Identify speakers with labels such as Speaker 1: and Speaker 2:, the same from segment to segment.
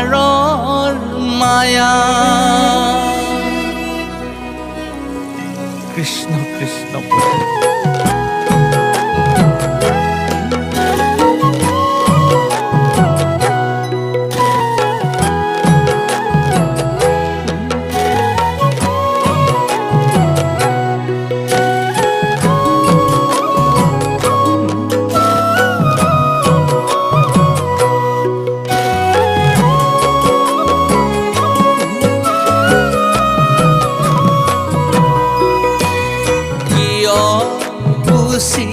Speaker 1: কারোর মায়া। কৃষ্ণ কৃষ্ণ। se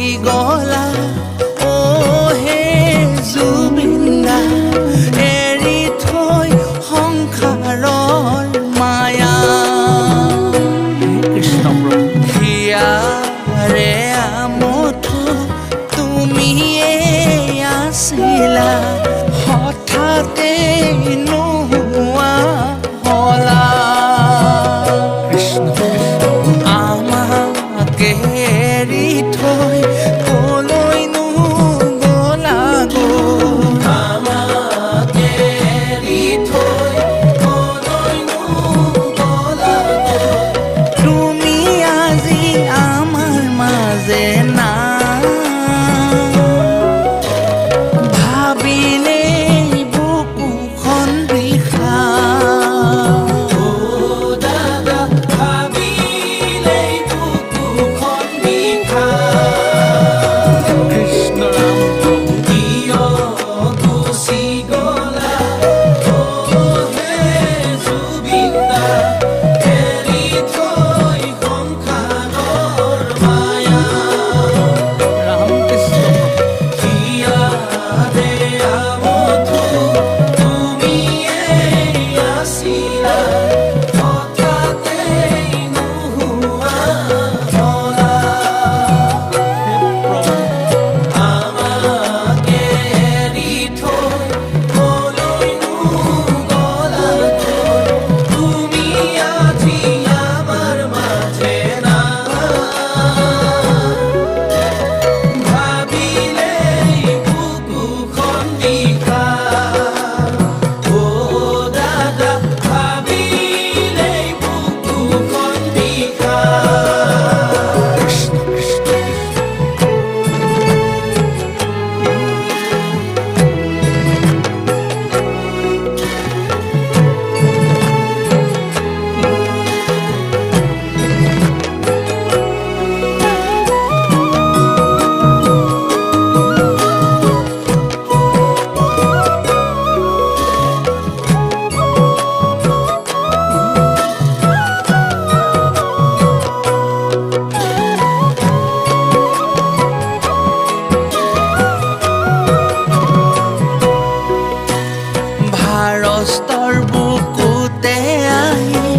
Speaker 1: কষ্টৰ বুকুতে আহি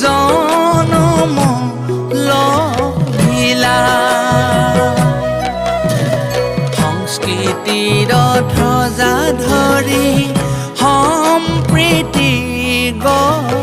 Speaker 1: জনম লিলা সংস্কৃতিৰ ধ্বজা ধৰি সম্প্ৰীতি গ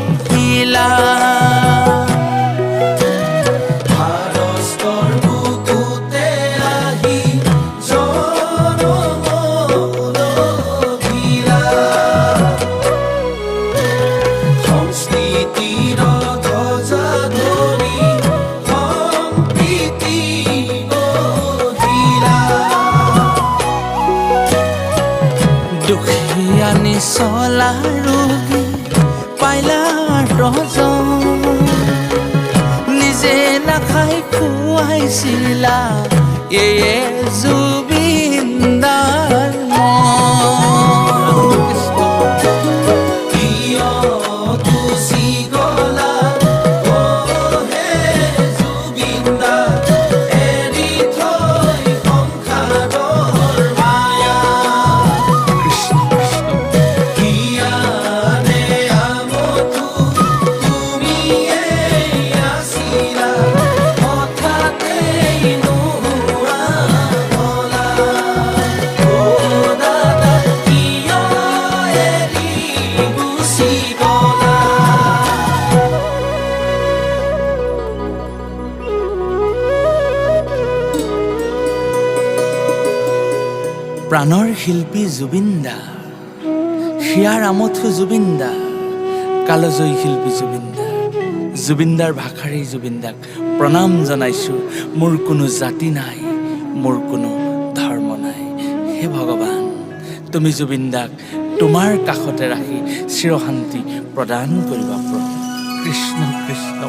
Speaker 1: পানী চলা ৰোগী পাইলা ৰজন নিজে নাখাই খুৱাইছিলা এয়ে জোৰ প্ৰাণৰ শিল্পী জুবিন দা হিয়াৰ আমঠু জুবিন দা কালজয়ী শিল্পী জুবিন দা জুবিন দাৰ ভাষাৰেই জুবিন দাক প্ৰণাম জনাইছোঁ। মোৰ কোনো জাতি নাই, মোৰ কোনো ধৰ্ম নাই। হে ভগৱান, তুমি জুবিন দাক তোমাৰ কাষতে ৰাখি চিৰশান্তি প্ৰদান কৰিবা প্ৰভু কৃষ্ণ কৃষ্ণ।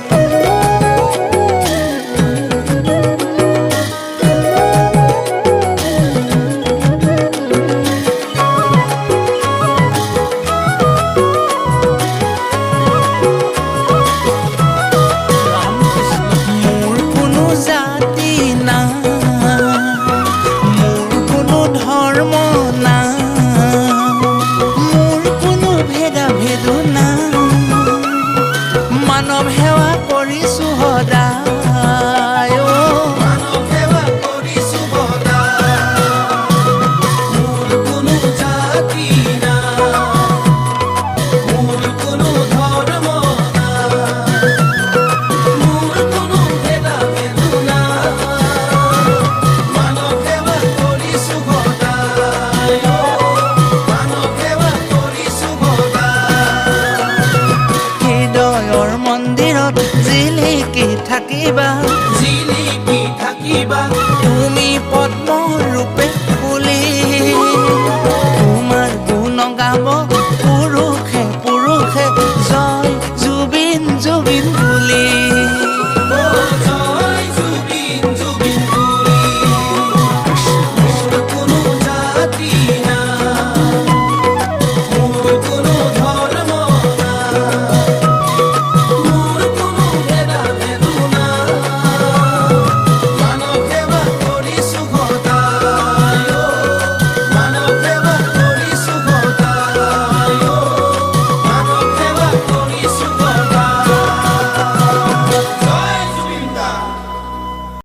Speaker 1: তুমি পদ্ম ৰূপে